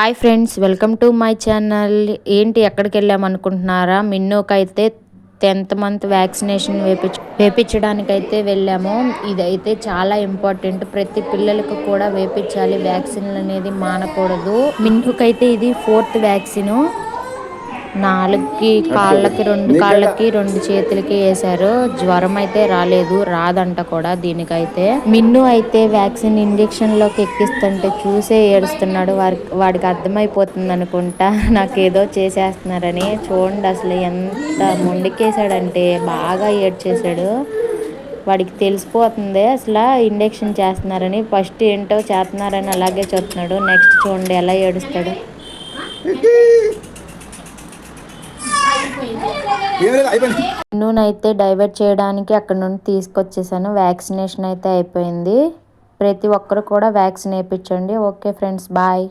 Hi friends welcome to my channel. ఏంటి ఎక్కడికి వెళ్ళామనుకుంటున్నారా మిన్నోకైతే టెన్త్ మంత్ వ్యాక్సినేషన్ వేపించ వేపించడానికైతే వెళ్ళాము. ఇదైతే చాలా ఇంపార్టెంట్. ప్రతి పిల్లలకు కూడా వేపించాలి వ్యాక్సిన్లు అనేది మానకూడదు. మిన్నుకైతే ఇది ఫోర్త్ వ్యాక్సిన్. నాలుగుకి కాళ్ళకి రెండు కాళ్ళకి రెండు చేతులకి వేశారు. జ్వరం అయితే రాలేదు రాదంట కూడా దీనికైతే. మిన్ను అయితే వ్యాక్సిన్ ఇంజెక్షన్లోకి ఎక్కిస్తుంటే చూసే ఏడుస్తున్నాడు. వారికి వాడికి అర్థమైపోతుంది అనుకుంటా నాకేదో చేసేస్తున్నారని. చూడండి అసలు ఎంత మొండికేశాడంటే బాగా ఏడ్చేశాడు. వాడికి తెలిసిపోతుంది అసలు ఇంజెక్షన్ చేస్తున్నారని. ఫస్ట్ ఏంటో చేస్తున్నారని అలాగే చూస్తున్నాడు నెక్స్ట్ చూడండి ఎలా ఏడుస్తాడు. నూనైతే డైవర్ట్ చేయడానికి అక్కడ నుండి తీసుకొచ్చేసాను. వ్యాక్సినేషన్ అయితే అయిపోయింది. ప్రతి ఒక్కరు కూడా వ్యాక్సిన్ వేయించండి. Okay friends bye.